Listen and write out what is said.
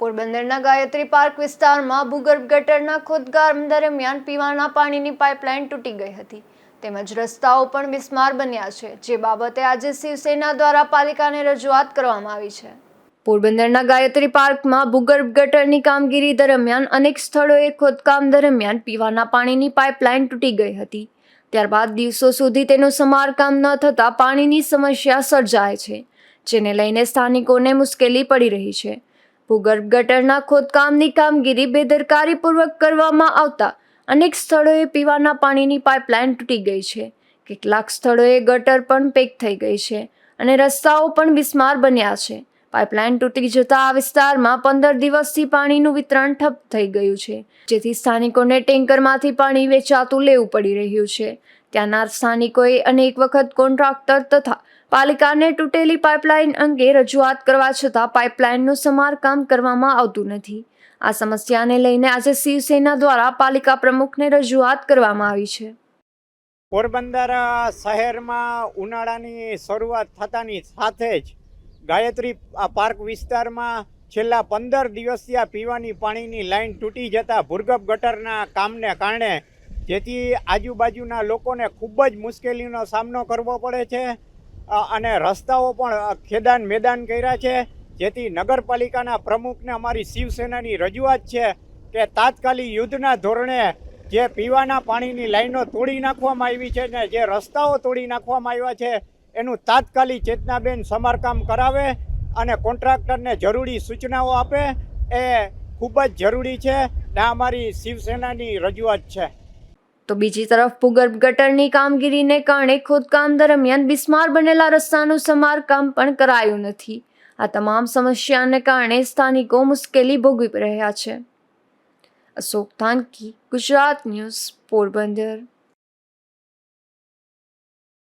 પોરબંદરના ગાયત્રી પાર્ક વિસ્તારમાં ભૂગર્ભ ગટરના ખોદકામ દરમિયાન પીવાના પાણીની પાઇપલાઇન તૂટી ગઈ હતી. તેમજ રસ્તાઓ પણ બિસ્માર બન્યા છે, જે બાબતે આજે શિવસેના દ્વારા પાલિકાને રજૂઆત કરવામાં આવી છે. પોરબંદરના ગાયત્રી પાર્કમાં ભૂગર્ભ ગટરની કામગીરી દરમિયાન અનેક સ્થળોએ ખોદકામ દરમિયાન પીવાના પાણીની પાઇપલાઇન તૂટી ગઈ હતી. ત્યારબાદ દિવસો સુધી તેનું સમારકામ ન થતાં પાણીની સમસ્યા સર્જાય છે, જેને લઈને સ્થાનિકોને મુશ્કેલી પડી રહી છે. ભૂગર્ભ ગટરના ખોદકામની કામગીરી બેદરકારીપૂર્વક કરવામાં આવતા અનેક સ્થળોએ પીવાના પાણીની પાઇપલાઇન તૂટી ગઈ છે. કેટલાક સ્થળોએ ગટર પણ પેક થઈ ગઈ છે અને રસ્તાઓ પણ બિસ્માર બન્યા છે. પાઇપલાઇન તૂટી જતા આ વિસ્તારમાં પંદર દિવસથી પાણીનું વિતરણ ઠપ થઈ ગયું છે, જેથી સ્થાનિકોને ટેન્કરમાંથી પાણી વેચાતું લેવું પડી રહ્યું છે. ત્યાંના સ્થાનિકોએ અનેક વખત કોન્ટ્રાક્ટર તથા પાલિકાને તૂટેલી પાઇપલાઇન અંગે રજૂઆત કરવા છતાં પાઇપલાઇનનું સમારકામ કરવામાં આવતું નથી. આ સમસ્યાને લઈને આજે શિવસેના દ્વારા પાલિકા પ્રમુખને રજૂઆત કરવામાં આવી છે. પોરબંદર શહેરમાં ઉનાળાની શરૂઆત થતાની સાથે જ ગાયત્રી આ પાર્ક વિસ્તારમાં છેલ્લા પંદર દિવસથી આ પીવાની પાણીની લાઈન તૂટી જતા ભૂર્ગભ ગટરના કામને કારણે જેથી આજુબાજુના લોકોને ખૂબ જ મુશ્કેલીનો સામનો કરવો પડે છે. અને રસ્તાઓ પણ ખેદાન મેદાન કર્યા છે. જેથી નગરપાલિકાના પ્રમુખને અમારી શિવસેનાની રજૂઆત છે કે તાત્કાલિક યુદ્ધના ધોરણે જે પીવાના પાણીની લાઈનો તોડી નાખવામાં આવી છે ને જે રસ્તાઓ તોડી નાખવામાં આવ્યા છે એનું તાત્કાલિક ચેતનાબેન સમારકામ કરાવે અને કોન્ટ્રાક્ટરને જરૂરી સૂચનાઓ આપે, એ ખૂબ જ જરૂરી છે ને અમારી શિવસેનાની રજૂઆત છે. તો બીજી તરફ ભૂગર્ભ ગટરની કામગીરીને કારણે ખોદકામ દરમિયાન બિસ્માર બનેલા રસ્તાનું સમારકામ પણ કરાયું નથી. આ તમામ સમસ્યાને કારણે સ્થાનિકો મુશ્કેલી ભોગવી રહ્યા છે. અશોક થાનકી, ગુજરાત ન્યૂઝ, પોરબંદર.